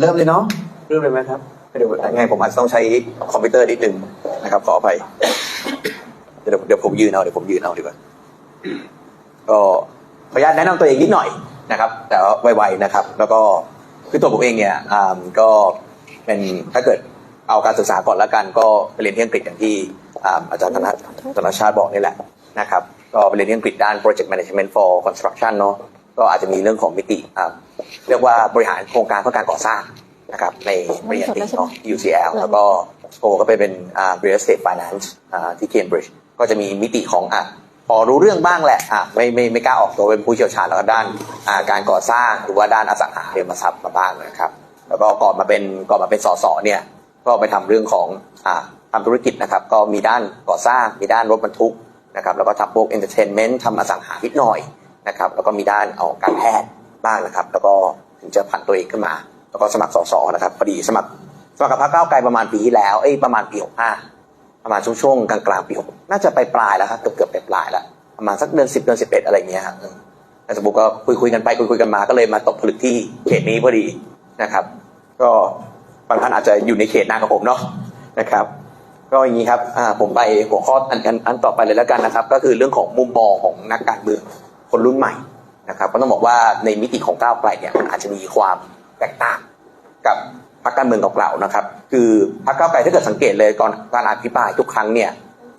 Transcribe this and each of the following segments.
เริ่มเลยเนาะเริ่มเลยไหมครับเดี๋ยวไงผมอาจจะต้องใช้คอมพิวเตอร์นิดนึงนะครับขออภัยเดี๋ยวเดี๋ยวผมยืนเอาเดี๋ยวผมยืนเอาดีกว่าก็ขออนุญาตแนะนำตัวเองนิดหน่อยนะครับ แต่ว่าไวๆนะครับ แล้วก็คือตัวผมเองเนี่ยอ่าก็เป็นถ้าเกิดเอาการศึกษาก่อนละกัน ก็ไปเรียนที่อังกฤษอย่างที่อาอาจารย์ธนธนชาติบอกนี่แหละนะครับ ก็ไปเรียนที่อังกฤษด้าน project management for construction เนาะ ก็อาจจะมีเรื่องของมิติอ่าเรียกว่าบริหารโครงการเพื่อการก่อสร้างนะครับในปริญญาตรีเนาะ UCL แล้วก็โอก็ไปเป็นอ่า real estate finance อ่าที่ Cambridge ก็จะมีมิติของอะพอรู้เรื่องบ้างแหละอะไม่ไม่ไม่กล้าออกตัวเป็นผู้เชี่ยวชาญแล้วก็ด้านอ่าการก่อสร้างหรือว่าด้านอสังหาริมทรัพย์มาบ้างนะครับ แล้วก็ก่อนมาเป็นก่อนมาเป็นสสเนี่ยก็ไปทำเรื่องของอ่าทำธุรกิจนะครับก็มีด้านก่อสร้างมีด้านรถบรรทุกนะครับแล้วก็ทำพวก entertainment ทำอสังหานิดหน่อย นะครับ แล้วก็มีด้านเอาการแพทย์บ้างนะครับ แล้วก็ถึงจะผันตัวเองขึ้นมา แล้วก็สมัครสสนะครับพอดีสมัครสมัครกับพรรคก้าวไกลประมาณปีที่แล้วเอ้ยประมาณปี65ประมาณช่วงช่วงกลางๆปี6น่าจะไปปลายแล้วครับเกือบเกือบไปปลายแล้วประมาณสักเดือน10เดือน11อะไรอย่างเงี้ยครับแล้วสมมติก็คุยคุยๆกันไปคุยคุยๆกันมาก็เลยมาตกผลึกที่เขตนี้พอดีนะครับ ก็บางท่านอาจจะอยู่ในเขตนากว่าผมเนาะนะครับก็อย่างนี้ครับผมไปหัวข้ออันอันต่อไปเลยแล้วกันนะครับ ก็คือเรื่องของมุมมองของนักการเมือง คนรุ่นใหม่นะครับก็ต้องบอกว่าในมิติของก้าวไกลเนี่ยมันอาจจะมีความแตกต่างกับพรรคการเมืองเก่าๆนะครับ คือพรรคก้าวไกลถ้าเกิดสังเกตเลยก่อนการอภิปรายทุกครั้งเนี่ย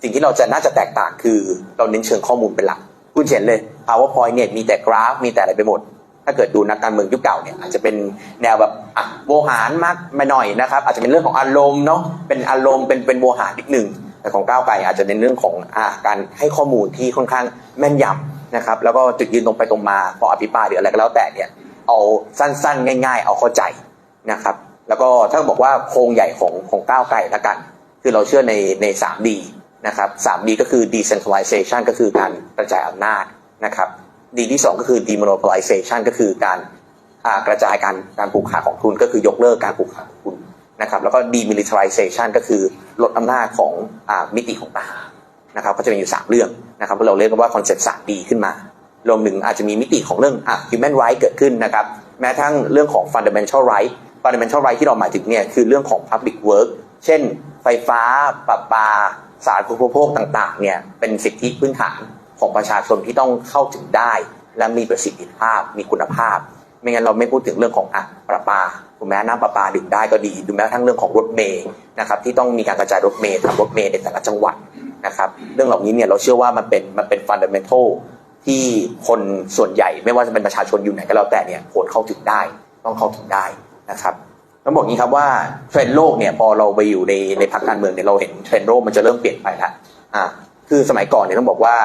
สิ่งที่เราจะน่าจะแตกต่างคือเราเน้นเชิงข้อมูลเป็นหลักคุณเห็นเลย powerpoint เนี่ยมีแต่กราฟมีแต่อะไรไปหมด ถ้าเกิดดูนักการเมืองยุคเก่าเนี่ยอาจจะเป็นแนวแบบอะโวหารมากมาหน่อยนะครับอาจจะเป็นเรื่องของอารมณ์เนาะเป็นอารมณ์เป็นเป็นโวหารนิดหนึ่งแต่ของก้าวไกลอาจจะเน้นเรื่องของอะการให้ข้อมูลที่ค่อนข้างแม่นยำ นะครับแล้วก็จุดยืนตรงไปตรงมาพออภิปรายหรืออะไรก็แล้วแต่เนี่ยเอาสั้นๆ ง่าย ๆ เอาเข้าใจนะครับ แล้วก็ถ้าบอกว่าโครงใหญ่ของของก้าวไกลละกัน คือเราเชื่อในใน 3D นะครับ 3D ก็คือ decentralization ก็คือการกระจายอำนาจนะครับ D ที่ 2 ก็คือ demonopolization ก็คือการกระจายการการผูกขาดของทุนก็คือยกเลิกการผูกขาดของทุนนะครับแล้วก็ demilitarization ก็คือลดอำนาจของอมิติของทหาร นะครับก็จะมีอยู่ 3 เรื่องนะครับเราเรียกว่าคอนเซ็ปต์ 3D ขึ้นมารวมถึงอาจจะมีมิติของเรื่องอะ human right เกิดขึ้นนะครับแม้ทั้งเรื่องของ fundamental right fundamental right ที่เราหมายถึงเนี่ยคือเรื่องของ public work เช่น ไฟฟ้าประปา สาธารณูปโภคต่างๆเนี่ยเป็นสิทธิพื้นฐานของประชาชนที่ต้องเข้าถึงได้ และมีประสิทธิภาพมีคุณภาพ ไม่งั้นเราไม่พูดถึงเรื่องของอะประปาถูกไหมน้ำประปาดื่มได้ก็ดีดูแม้กระทั่งเรื่องของรถเมย์นะครับที่ต้องมีการกระจายรถเมย์ทำรถเมย์ในแต่ละจังหวัด นะครับ เรื่องเหล่านี้เนี่ยเราเชื่อว่ามันเป็นมันเป็นฟันเดเมนทัลที่คนส่วนใหญ่ไม่ว่าจะเป็นประชาชนอยู่ไหนก็แล้วแต่เนี่ยควรเข้าถึงได้ ต้องเข้าถึงได้นะครับต้องบอกงี้ครับว่าเทรนด์โลกเนี่ยพอเราไปอยู่ในในพรรคการเมืองเนี่ยเราเห็นเทรนด์โลกมันจะเริ่มเปลี่ยนไปล้วอ่าคือสมัยก่อนเนี่ยต้องบอกว่า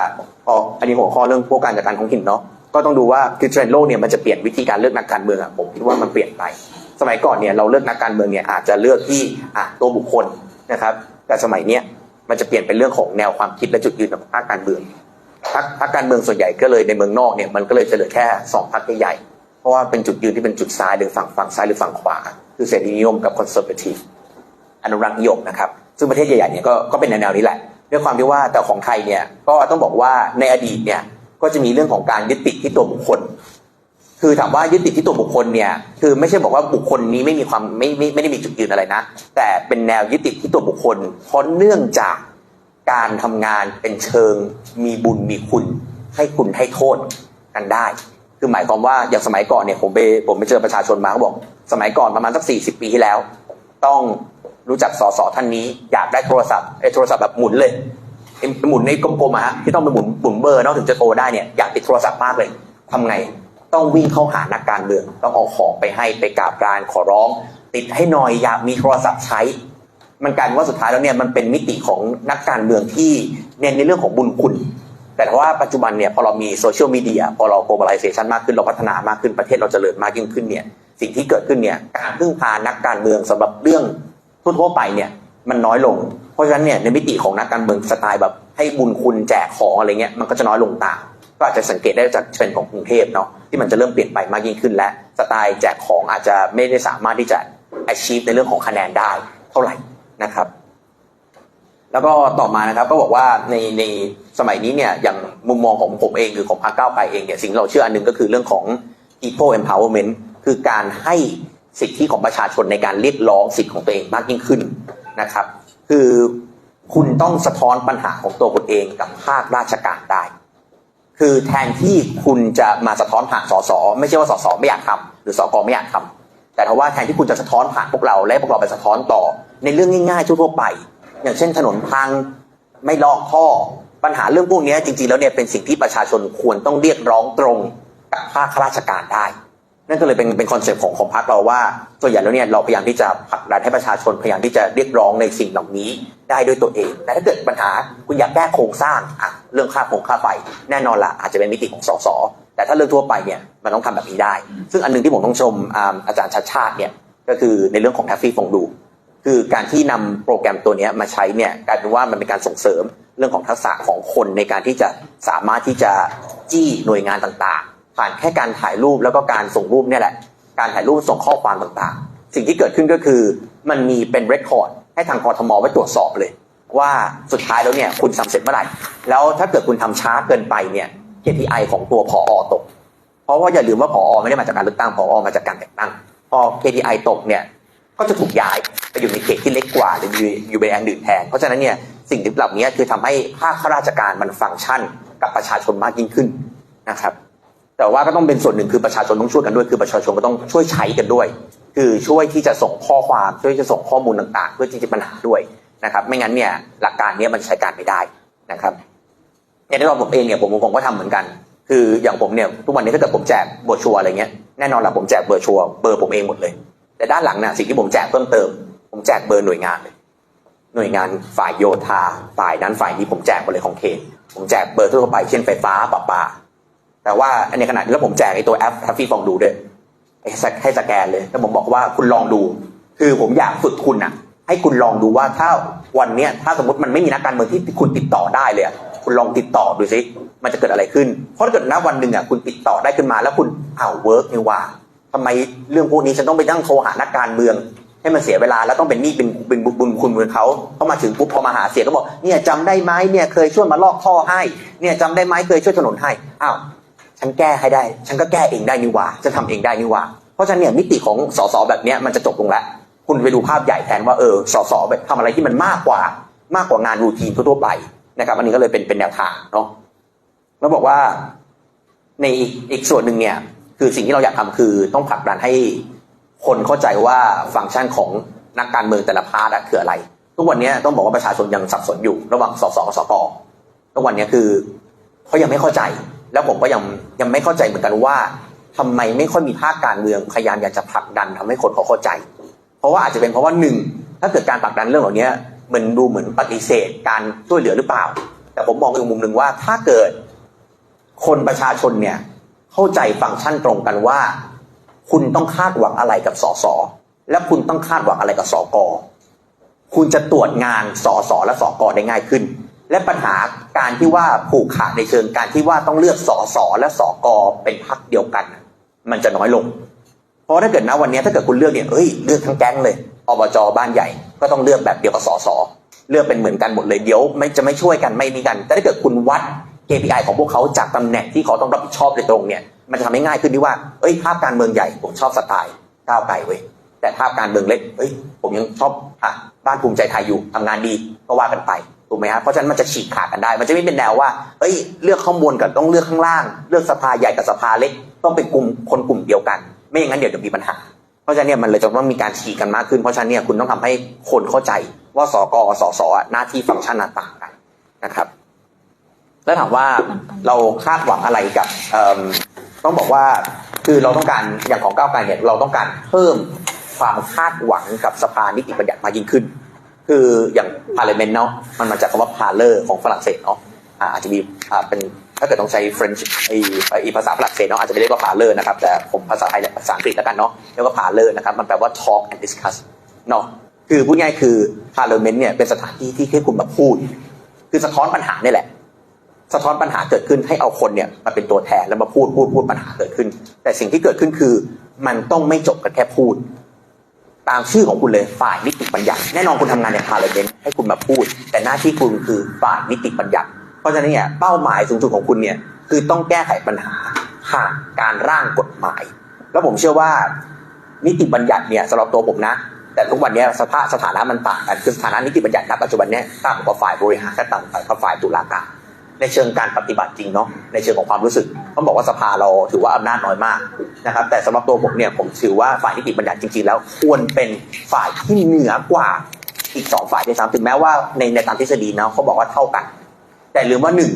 พออันนี้หัวข้อเรื่องพวกการจัดการท้องถิ่นเนาะก็ต้องดูว่าคือเทรนด์โลกเนี่ยมันจะเปลี่ยนวิธีการเลือกนักการเมืองอะผมคิดว่ามันเปลี่ยนไป สมัยก่อนเนี่ยเราเลือกนักการเมืองเนี่ยอาจจะเลือกที่อะตัวบุคคลนะครับ แต่สมัยเนี้ย มันจะเปลี่ยนเป็นเรื่องของแนวความคิดและจุดยืนของพรรคการเมืองพรรคพรรคการเมืองส่วนใหญ่ก็เลยในเมืองนอกเนี่ยมันก็เลยจะเหลือแค่สองพรรคใหญ่ๆเพราะว่าเป็นจุดยืนที่เป็นจุดซ้ายหรือฝั่งฝั่งซ้ายหรือฝั่งขวา คือเสรีนิยมกับคอนเซอร์เวทีฟอนุรักษ์นิยมนะครับ ซึ่งประเทศใหญ่ๆเนี่ยก็ก็เป็นแนวนี้แหละด้วยความที่ว่าแต่ของไทยเนี่ยก็ต้องบอกว่าในอดีตเนี่ยก็จะมีเรื่องของการยึดติดที่ตัวบุคคล คือถามว่ายึดติดที่ตัวบุคคลเนี่ยคือไม่ใช่บอกว่าบุคคลนี้ไม่มีความไม่ไม่ไม่ได้มีจุดยืนอะไรนะ แต่เป็นแนวยึดติดที่ตัวบุคคล เพราะเนื่องจากการทำงานเป็นเชิงมีบุญมีคุณ ให้คุณให้โทษกันได้ คือหมายความว่าอย่างสมัยก่อนเนี่ยผมไปผมไปเจอประชาชนมาเขาบอก สมัยก่อนประมาณสักสี่สิบปีที่แล้ว ต้องรู้จักสสท่านนี้ อยากได้โทรศัพท์ไอ้โทรศัพท์แบบหมุนเลยไอ้หมุนในกลมๆอะฮะที่ต้องไปหมุนหมุนเบอร์นอกถึงจะโทรได้เนี่ยอยากติดโทรศัพท์มากเลยทำไง ต้องวิ่งเข้าหานักการเมือง ต้องเอาของไปให้ไปกราบกรานขอร้อง ติดให้หน่อยอยากมีโทรศัพท์ใช้ มันกลายเป็นว่าสุดท้ายแล้วเนี่ยมันเป็นมิติของนักการเมืองที่เน้นในเรื่องของบุญคุณ แต่ว่าปัจจุบันเนี่ยพอเรามีโซเชียลมีเดียพอเรา globalization มากขึ้นเราพัฒนามากขึ้นประเทศเราเจริญมากยิ่งขึ้นเนี่ยสิ่งที่เกิดขึ้นเนี่ยการพึ่งพานักการเมืองสำหรับเรื่องทั่วๆไปเนี่ยมันน้อยลง เพราะฉะนั้นเนี่ยในมิติของนักการเมืองสไตล์แบบให้บุญคุณแจกของอะไรเงี้ยมันก็จะน้อยลงตาม ก็อาจจะสังเกตได้จากเทรนด์ของกรุงเทพเนาะที่มันจะเริ่มเปลี่ยนไปมากยิ่งขึ้น และสไตล์แจกของอาจจะไม่ได้สามารถที่จะ achieve ในเรื่องของคะแนนได้เท่าไหร่นะครับแล้วก็ต่อมานะครับก็บอกว่าในในสมัยนี้เนี่ยอย่างมุมมองของผมเองหรือของพรรคก้าวไกลเองเนี่ยสิ่งเราเชื่ออันหนึ่งก็คือเรื่องของ people empowerment คือการให้สิทธิของประชาชนในการเรียกร้องสิทธิของตัวเองมากยิ่งขึ้นนะครับ คือคุณต้องสะท้อนปัญหาของตัวคุณเองกับภาคราชการได้ คือแทนที่คุณจะมาสะท้อนผ่านสสไม่ใช่ว่าสสไม่อยากทำหรือสกไม่อยากทำแต่ถ้าว่าแทนที่คุณจะสะท้อนผ่านพวกเราและพวกเราไปสะท้อนต่อ ในเรื่องง่ายๆทั่วไป อย่างเช่นถนนพังไม่ลอกท่อ ปัญหาเรื่องพวกนี้จริงๆแล้วเนี่ยเป็นสิ่งที่ประชาชนควรต้องเรียกร้องตรงกับภาคข้าราชการได้ นั่นก็เลยเป็นเป็นคอนเซปต์ของของพรรคเราว่าส่วนใหญ่แล้วเนี่ยเราพยายามที่จะผลักดันให้ประชาชนพยายามที่จะเรียกร้องในสิ่งเหล่านี้ได้ด้วยตัวเอง แต่ถ้าเกิดปัญหาคุณอยากแก้โครงสร้างอะเรื่องค่าโครงค่าไฟแน่นอนละอาจจะเป็นมิติของสสแต่ถ้าเรื่องทั่วไปเนี่ยมันต้องทำแบบนี้ได้ ซึ่งอันหนึงที่ผมต้องชมอาอาจารย์ชัดชาติเนี่ยก็คือในเรื่องของแทฟฟี่ฟงดู คือการที่นำโปรแกรมตัวนี้มาใช้เนี่ยกลายเป็นว่ามันเป็นการส่งเสริมเรื่องของทักษะของคนในการที่จะสามารถที่จะจี้หน่วยงานต่างๆ ผ่านแค่การถ่ายรูปแล้วก็การส่งรูปเนี่ยแหละ การถ่ายรูปส่งข้อความต่างๆ สิ่งที่เกิดขึ้นก็คือมันมีเป็นเรคคอร์ดให้ทางกรทมไว้ตรวจสอบเลย ว่าสุดท้ายแล้วเนี่ยคุณทำเสร็จเมื่อไหร่ แล้วถ้าเกิดคุณทำช้าเกินไปเนี่ย KPI ของตัวผอตก เพราะว่าอย่าลืมว่าผอไม่ได้มาจากการเลือกตั้งผอมาจากการแต่งตั้ง พอ KPI ตกเนี่ยก็จะถูกย้ายไปอยู่ในเขตที่เล็กกว่าหรืออยู่อยู่ในแองดื่นแทน เพราะฉะนั้นเนี่ยสิ่งเหล่านี้คือทำให้ภาคข้าราชการมันฟังก์ชันกับประชาชนมากยิ่งขึ้นนะครับ แต่ว่าก็ต้องเป็นส่วนหนึ่งคือประชาชนต้องช่วยกันด้วย คือประชาชนก็ต้องช่วยใช้กันด้วย คือช่วยที่จะส่งข้อความช่วยจะส่งข้อมูลต่างๆ เพื่อที่จะปัญหาด้วยนะครับ ไม่งั้นเนี่ยหลักการนี้มันใช้การไม่ได้นะครับอย่างที่เราผมเองเนี่ยผมผมก็ทำเหมือนกัน คืออย่างผมเนี่ยทุกวันนี้ถ้าเกิดผมแจกเบอร์ชัวอะไรเงี้ยแน่นอนละผมแจกเบอร์ชัวเบอร์ผมเองหมดเลย แต่ด้านหลังน่ะสิ่งที่ผมแจกเพิ่มเติม ผมแจกเบอร์หน่วยงานเลยหน่วยงานฝ่ายโยธาฝ่ายนั้นฝ่ายนี้ผมแจกหมดเลยของเขตผมแจกเบอร์ทั่วไปเช่นไฟฟ้าประปา แต่ว่าในขณะนี้แล้วผมแจกไอ้ตัวแอปทัฟฟี่ฟองดูด้วยให้สแกนเลยแล้วผมบอกว่าคุณลองดู คือผมอยากฝึกคุณอะให้คุณลองดูว่าถ้าวันเนี้ยถ้าสมมติมันไม่มีนักการเมืองที่คุณติดต่อได้เลยคุณลองติดต่อดูสิมันจะเกิดอะไรขึ้น เพราะถ้าเกิดณวันหนึ่งอะคุณติดต่อได้ขึ้นมา แล้วคุณอ้าวเวิร์กนี่ว่าทำไมเรื่องพวกนี้ฉันต้องไปนั่งโทรหานักการเมือง ให้มันเสียเวลาแล้วต้องเป็นหนี้เป็นเป็นบุญคุณบุญเขาต้องมาถึงปุ๊บพอมาหาเสียก็บอกเนี่ยจำได้ไหมเนี่ยเคยช่วยมาลอกท่อให้ เนี่ยจำได้ไหมเคยช่วยถนนให้อ้าว ฉันแก้ให้ได้ ฉันก็แก้เองได้นี่หว่าจะทำเองได้นี่หว่า เพราะฉะนั้นเนี่ยมิติของสสแบบเนี้ยมันจะจบลงแล้ว คุณไปดูภาพใหญ่แทนว่าเออสสแบบทำอะไรที่มันมากกว่ามากกว่างานรูทีนทั่วๆไปนะครับ อันนี้ก็เลยเป็นเป็นแนวทางเนาะแล้วบอกว่าในอีกอีกส่วนหนึ่งเนี่ยคือสิ่งที่เราอยากทำคือต้องผลักดันให้คนเข้าใจว่าฟังก์ชันของนักการเมืองแต่ละพาร์ทคืออะไร ทุกวันนี้ต้องบอกว่าประชาชนยังสับสนอยู่ ระหว่างสสกับสกทุกวันนี้คือเขายังไม่เข้าใจ แล้วผมก็ยังยังไม่เข้าใจเหมือนกันว่าทำไมไม่ค่อยมีภาคการเมืองพยายามอยากจะผลักดันทำให้คนเขาเข้าใจ เพราะว่าอาจจะเป็นเพราะว่าหนึ่งถ้าเกิดการผลักดันเรื่องเหล่านี้มือนดูเหมือนปฏิเสธการช่วยเหลือหรือเปล่า แต่ผมมองอีกมุมหนึ่งว่าถ้าเกิดคนประชาชนเนี่ยเข้าใจฟังก์ชันตรงกันว่า คุณต้องคาดหวังอะไรกับสสและคุณต้องคาดหวังอะไรกับสกคุณจะตรวจงานสสและสกได้ง่ายขึ้น และปัญหาการที่ว่าผูกขาดในเชิงการที่ว่าต้องเลือกสอสอและสกอเป็นพรรคเดียวกัน มันจะน้อยลง เพราะถ้าเกิดนะวันนี้ถ้าเกิดคุณเลือกเนี่ยเอ้ยเลือกทั้งแก๊งเลยอบจบ้านใหญ่ ก็ต้องเลือกแบบเดียวกับสสเลือกเป็นเหมือนกันหมดเลยเดี๋ยวไม่จะไม่ช่วยกันไม่นี่กัน แต่ถ้าเกิดคุณวัด KPI ของพวกเขาจากตำแหน่งที่เขาต้องรับผิดชอบโดยตรงเนี่ยมันจะทำให้ง่ายขึ้นที่ว่าเอ้ยภาพการเมืองใหญ่ผมชอบสไตล์ก้าวไกลเว้ยแต่ภาพการเมืองเล็กเอ้ยผมยังชอบอะบ้านภูมิใจไทยอยู่ทำงานดีก็ว่ากันไป ถูกไหมครับเพราะฉะนั้นมันจะฉีกขาดกันได้ มันจะไม่เป็นแนวว่าเอ้ยเลือกข้างบนกับต้องเลือกข้างล่าง เลือกสภาใหญ่กับสภาเล็ก ต้องเป็นกลุ่มคนกลุ่มเดียวกัน ไม่อย่างนั้นเดี๋ยวจะมีปัญหา เพราะฉะนั้นเนี่ยมันเลยจะต้องมีการฉีกกันมากขึ้น เพราะฉะนั้นเนี่ยคุณต้องทำให้คนเข้าใจว่าสกสสหน้าที่ฟังก์ชันต่างกันนะครับ แล้วถามว่าเราคาดหวังอะไรกับต้องบอกว่าคือเราต้องการอย่างของก้าวไกลเนี่ยเราต้องการเพิ่มความคาดหวังกับสภานิติบัญญัติมากยิ่งขึ้น คืออย่างพาร์เลเมนต์เนาะมันมาจากคำว่าพาเลอร์ของฝรั่งเศสเนาะอ่าอาจจะมีอ่าเป็นถ้าเกิดต้องใช้ French ไอไอภาษาฝรั่งเศสเนาะอาจจะไม่เรียกว่าพาเลอร์นะครับแต่ผมภาษาไทยเนี่ยภาษาอังกฤษแล้วกันเนาะเรียกว่าพาเลอร์นะครับมันแปลว่า talk and discuss เนาะคือพูดง่ายคือพาร์เลเมนต์เนี่ยเป็นสถานที่ที่ให้คุณมาพูด คือสะท้อนปัญหาเนี่ยแหละ สะท้อนปัญหาเกิดขึ้นให้เอาคนเนี่ยมาเป็นตัวแทนแล้วมาพูดพูดพูดปัญหาเกิดขึ้น แต่สิ่งที่เกิดขึ้นคือ มันต้องไม่จบกันแค่พูด ตามชื่อของคุณเลยฝ่ายนิติบัญญัติแน่นอนคุณทำงานในพาร์เลเมนต์ให้คุณมาพูด แต่หน้าที่คุณคือฝ่ายนิติบัญญัติ เพราะฉะนั้นเนี่ยเป้าหมายสูงสุดของคุณเนี่ยคือต้องแก้ไขปัญหาผ่านการร่างกฎหมาย แล้วผมเชื่อว่า นิติบัญญัติเนี่ยสำหรับตัวผมนะ แต่ทุกวันนี้สภาพสถานะมันต่างกันคือสถานะนิติบัญญัติณปัจจุบันเนี้ยต่างกว่าฝ่ายบริหารและต่างกว่าฝ่ายตุลาการ ในเชิงการปฏิบัติจริงเนาะในเชิงของความรู้สึกต้องบอกว่าสภาเราถือว่าอำนาจน้อยมากนะครับ แต่สำหรับตัวผมเนี่ยผมถือว่าฝ่ายนิติบัญญัติจริง ๆ แล้วควรเป็นฝ่ายที่เหนือกว่าอีกสองฝ่ายด้วยซ้ำถึงแม้ว่าในในตามทฤษฎีเนาะเขาบอกว่าเท่ากัน แต่ลืมว่าหนึ่ง